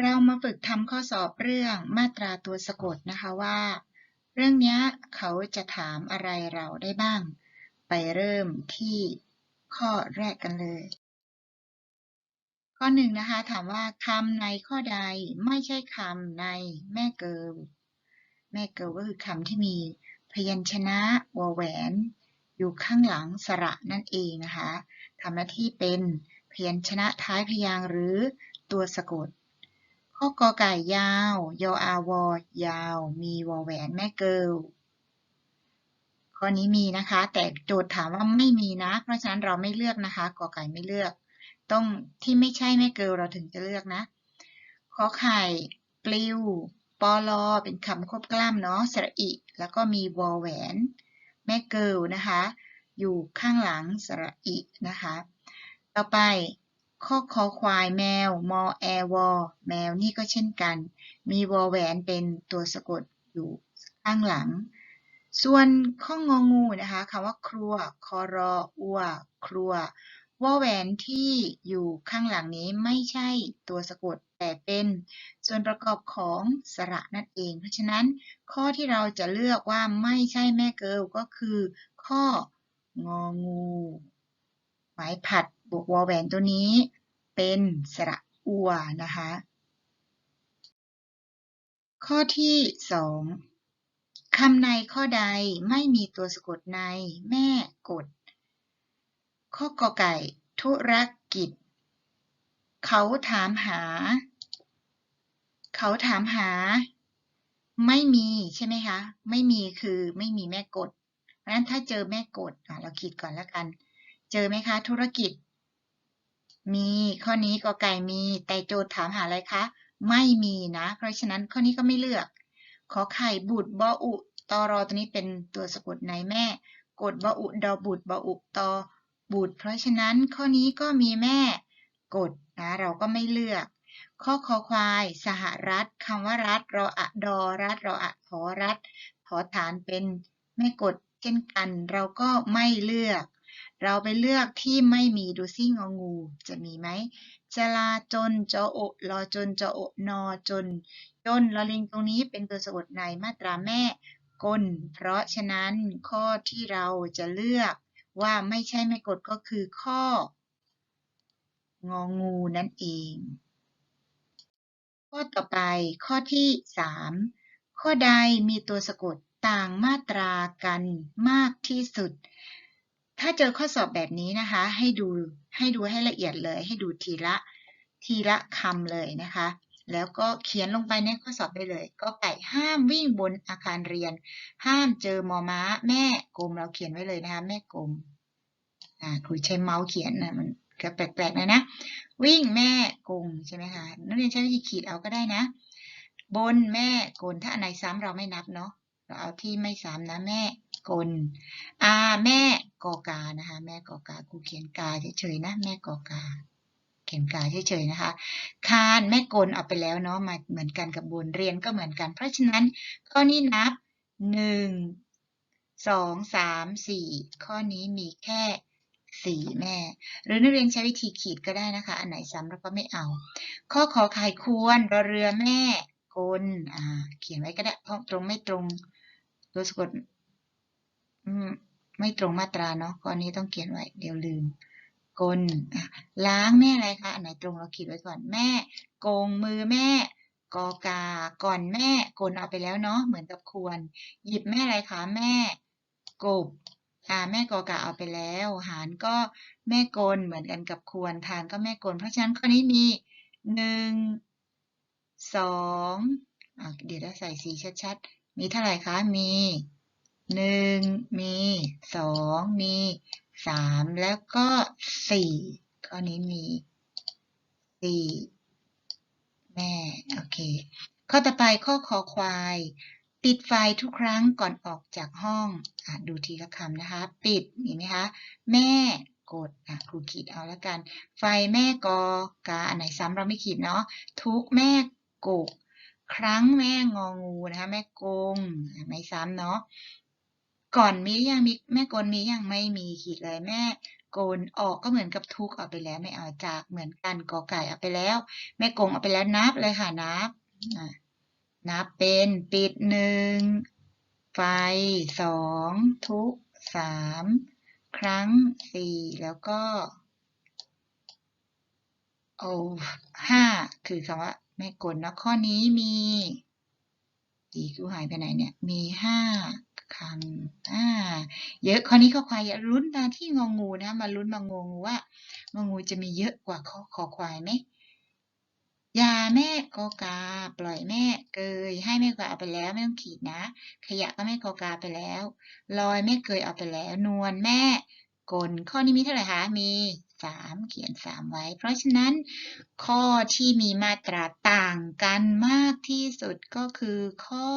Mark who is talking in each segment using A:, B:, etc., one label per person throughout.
A: เรามาฝึกทำข้อสอบเรื่องมาตราตัวสะกดนะคะว่า เรื่องนี้เขาจะถามอะไรเราได้บ้าง ไปเริ่มที่ข้อแรกกันเลย ข้อหนึ่งนะคะถามว่าคำในข้อใดไม่ใช่คำในแม่เกิลแม่เกิลก็คือคำที่มีพยัญชนะวแหวน อยู่ข้างหลังสระนั่นเองนะคะทำหน้าที่เป็นพยัญชนะท้ายพยางค์หรือตัวสะกด ข้อกอไก่ยาว ยออาวอยาว มีวอแหวนแม่เกิลข้อนี้มีนะคะ แต่โจทย์ถามว่าไม่มีนะ เพราะฉะนั้นเราไม่เลือกนะคะกอไก่ไม่เลือก ต้องที่ไม่ใช่แม่เกิลเราถึงจะเลือกนะขอไข่ปลิวปอลอเป็นคำควบกล้ำเนาะสระอิ แล้วก็มีวอแหวน แม่เกิลนะคะ อยู่ข้างหลังสระอินะคะ ต่อไป ข้อคอควายแมว มอแอวอแมวนี่ก็เช่นกัน มีวอแหวนเป็นตัวสะกดอยู่ข้างหลัง ส่วนข้ององูนะคะคำว่าครัว คอรออัว ครัววอแหวนที่อยู่ข้างหลังนี้ไม่ใช่ตัวสะกดแต่เป็นส่วนประกอบของสระนั่นเอง เพราะฉะนั้นข้อที่เราจะเลือกว่าไม่ใช่แม่เกิลก็คือ ข้ององู หมายผัด บวกวอแหวนตัวนี้ เป็นสระอัวนะคะ ข้อที่สองคำในข้อใดไม่มีตัวสะกดในแม่กด ข้อกอไก่ ธุรกิจ เขาถามหา เขาถามหา ไม่มีใช่ไหมคะ ไม่มีคือไม่มีแม่กดเพราะฉะนั้นถ้าเจอแม่กดเราคิดก่อนแล้วกัน เจอไหมคะ ธุรกิจ มี ข้อนี้กอไก่มี แต่โจทย์ถามหาอะไรคะ ไม่มีนะ เพราะฉะนั้นข้อนี้ก็ไม่เลือก ขอไข่บุตรบออุตอรอตัวนี้เป็นตัวสะกดในแม่ กดบออุดอบุตรบออุตอบุตร เพราะฉะนั้นข้อนี้ก็มีแม่ กดนะเราก็ไม่เลือก ข้อคอควาย สหรัฐคำว่ารัฐรออะดอรัฐรออะขอรัฐขอฐานเป็นแม่กดเช่นกัน เราก็ไม่เลือก เราไปเลือกที่ไม่มีดูซิงองู จะมีไหมจลาจนจอโอรอจนจอโอนอจนจนลอลิงตรงนี้เป็นตัวสะกดในมาตราแม่กลเพราะฉะนั้นข้อที่เราจะเลือกว่าไม่ใช่ไม่กดก็คือข้อ งองูนั่นเอง ข้อต่อไปข้อที่ 3 ข้อใดมีตัวสะกดต่างมาตรากันมากที่สุด ถ้าเจอข้อสอบแบบนี้นะคะ ให้ดูให้ดูให้ละเอียดเลย ให้ดูทีละทีละคำเลยนะคะ แล้วก็เขียนลงไปในข้อสอบได้เลย ก็ไก่ห้ามวิ่งบนอาคารเรียน ห้ามเจอมอม้า แม่กลมเราเขียนไว้เลยนะคะ แม่กลมอ่าครูใช้เมาส์เขียนนะมันก็แปลกๆนะนะ วิ่งแม่กงใช่ไหมคะนักเรียนใช้วิธีขีดเอาก็ได้นะ บนแม่กลถ้าอันไหนซ้ำเราไม่นับเนาะ เราเอาที่ไม่ซ้ำนะแม่กลอาแม่กอกานะคะ แม่กอกาครูเขียนกาเฉยๆนะแม่กอกา เขียนกาเฉยๆนะคะ คานแม่กลเอาไปแล้วเนาะมาเหมือนกันกับบนเรียนก็เหมือนกัน เพราะฉะนั้นข้อนี้นับหนึ่งสองสามสี่ข้อนี้มีแค่สี่แม่ หรือนักเรียนใช้วิธีขีดก็ได้นะคะ อันไหนซ้ำแล้วก็ไม่เอา ข้อขอไข่ควรรอเรือแม่กลอ่าเขียนไว้ก็ได้เพราะตรงไม่ตรง ตัวสะกดไม่ตรงมาตราเนาะข้อนี้ต้องเขียนไว้ เดี๋ยวลืม กลล้างแม่อะไรคะอันไหนตรงเราขีดไว้ก่อนแม่ โกงมือแม่กอกา ก่อนแม่กลเอาไปแล้วเนาะเหมือนกับควร หยิบแม่อะไรคะแม่กบอ่าแม่กอกะเอาไปแล้ว หารก็แม่กลเหมือนกันกับควรทานก็แม่กลเพราะฉะนั้นข้อนี้มีหนึ่งสองเดี๋ยวเราใส่สีชัดๆ มีเท่าไหร่คะ มีหนึ่งมีสองมีสามแล้วก็สี่ข้อนี้มีสี่แม่ โอเค ข้อต่อไปข้อคอควาย ปิดไฟทุกครั้งก่อนออกจากห้องอดูทีละคำนะคะ ปิดเห็นไหมคะ แม่กดอะครูขีดเอาแล้วกัน ไฟแม่กอกาอันไหนซ้ำเราไม่ขีดเนาะทุกแม่กก ครั้งแม่งองูนะคะแม่กงไม่ซ้ำเนาะก่อนมียังมีแม่กลมียังไม่มีขีดเลยแม่กลออกก็เหมือนกับทุกข์เอาไปแล้วไม่เอาจากเหมือนกันกอไก่เอาไปแล้ว แม่กงเอาไปแล้วนับเลยค่ะนับนับเป็นปิดหนึ่งไฟสองทุกสามครั้งสี่แล้วก็โอ้ห้าคือคำว่า แม่กลเนาะข้อนี้มีกี่กูหายไปไหนเนี่ย มีห้าคำอ่า เยอะข้อนี้ข้อควายอย่าลุ้นมาที่งองูนะ มาลุ้นมางงูว่างองูจะมีเยอะกว่าข้อคอควายไหมยาแม่กอกา ปล่อยแม่เกย ให้แม่กวาเอาไปแล้วไม่ต้องขีดนะ ขยะก็แม่กอกาไปแล้ว ลอยแม่เกยเอาไปแล้ว นวลแม่กลข้อนี้มีเท่าไหร่คะมี สามเขียนสามไว้ เพราะฉะนั้นข้อที่มีมาตราต่างกันมากที่สุดก็คือข้อ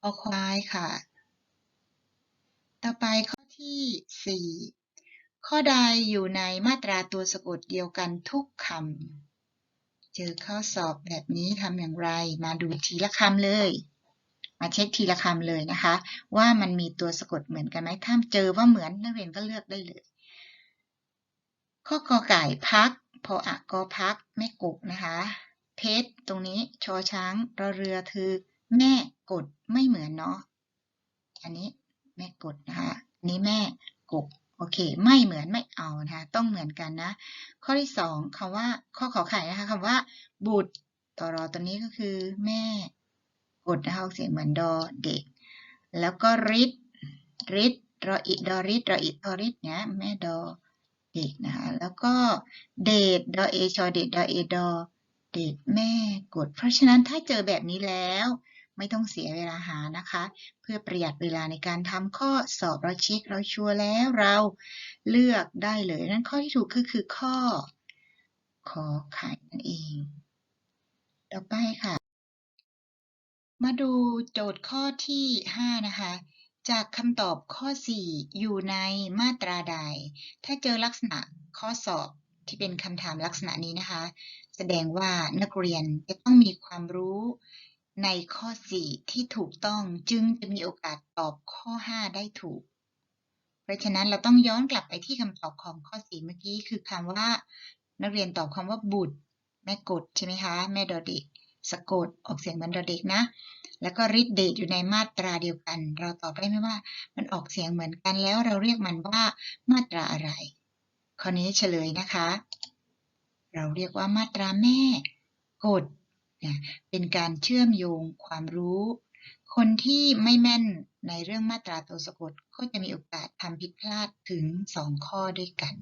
A: คอควายค่ะ ต่อไปข้อที่สี่ข้อใดอยู่ในมาตราตัวสะกดเดียวกันทุกคำ เจอข้อสอบแบบนี้ทำอย่างไร มาดูทีละคำเลยมาเช็คทีละคำเลยนะคะ ว่ามันมีตัวสะกดเหมือนกันไหมถ้าเจอว่าเหมือนนักเรียนก็เลือกได้เลย ข้อกอไก่พัก พออะกอพักแม่กกนะคะ เพชรตรงนี้ชอช้างรอเรือคือแม่กดไม่เหมือนเนาะ อันนี้แม่กดนะคะนี้แม่กกโอเค ไม่เหมือนไม่เอานะคะต้องเหมือนกันนะ ข้อที่สองคำว่าข้อขอไข่นะคะคำว่า บุตรต่อรอตัวนี้ก็คือ แม่กดนะคะเสียงเหมือนดอเด็ก แล้วก็ริดริดรออิดอริดรออิดอริดเนี่ยแม่ดอ เด็กนะคะ แล้วก็เดดดอเอชอเดดดอเอดอเดดแม่กด เพราะฉะนั้นถ้าเจอแบบนี้แล้ว ไม่ต้องเสียเวลาหานะคะ เพื่อประหยัดเวลาในการทำข้อสอบเราเช็คเราชัวร์แล้วเราเลือกได้เลยนั่นข้อที่ถูกคือคือข้อขอไข่นั่นเอง ต่อไปค่ะ มาดูโจทย์ข้อที่ 5 นะคะ จากคำตอบข้อ 4 อยู่ในมาตราใด ถ้าเจอลักษณะข้อสอบที่เป็นคำถามลักษณะนี้นะคะ แสดงว่านักเรียนจะต้องมีความรู้ในข้อ 4 ที่ถูกต้องจึงจะมีโอกาสตอบข้อ 5 ได้ถูก เพราะฉะนั้นเราต้องย้อนกลับไปที่คำตอบของข้อ 4 เมื่อกี้คือคำว่า นักเรียนตอบคำว่าบุตร แม่กดใช่ไหมคะ แม่ดอเด็ก สะกดออกเสียงเหมือนดอเด็กนะ แล้วก็ริดเดทอยู่ในมาตราเดียวกัน เราตอบได้ไหมว่า มันออกเสียงเหมือนกันแล้วเราเรียกมันว่ามาตราอะไร ข้อนี้เฉลยนะคะ เราเรียกว่ามาตราแม่กดเป็นการเชื่อมโยงความรู้ คนที่ไม่แม่นในเรื่องมาตราตัวสะกดก็จะมีโอกาสทำผิดพลาดถึง 2 ข้อด้วยกัน